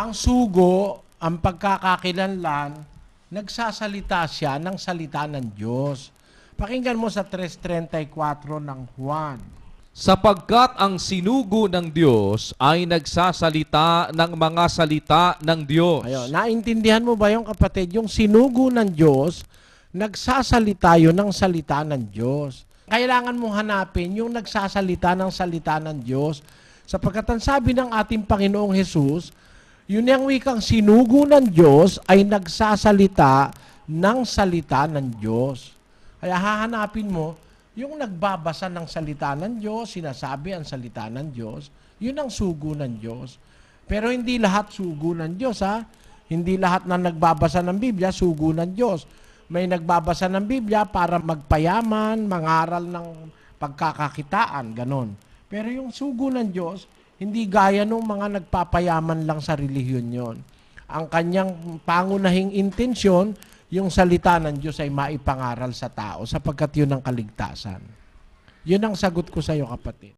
Ang sugo, ang pagkakakilanlan, nagsasalita siya ng salita ng Diyos. Pakinggan mo sa 3.34 ng Juan. Sapagkat ang sinugo ng Diyos ay nagsasalita ng mga salita ng Diyos. Ayun, naintindihan mo ba yung kapatid? Yung sinugo ng Diyos, nagsasalita yun ng salita ng Diyos. Kailangan mong hanapin yung nagsasalita ng salita ng Diyos. Sapagkat ang sabi ng ating Panginoong Hesus, yun yung wikang sinugo ng Diyos ay nagsasalita ng salita ng Diyos. Kaya hahanapin mo, yung nagbabasa ng salita ng Diyos, sinasabi ang salita ng Diyos, yun ang sugo ng Diyos. Pero hindi lahat sugo ng Diyos, ha? Hindi lahat na nagbabasa ng Biblia, sugo ng Diyos. May nagbabasa ng Biblia para magpayaman, mangaral ng pagkakakitaan, ganon. Pero yung sugo ng Diyos, hindi gaya nung mga nagpapayaman lang sa relihiyon yon. Ang kanyang pangunahing intensyon, yung salita ng Diyos ay maipangaral sa tao sapagkat yun ang kaligtasan. Yun ang sagot ko sa iyo, kapatid.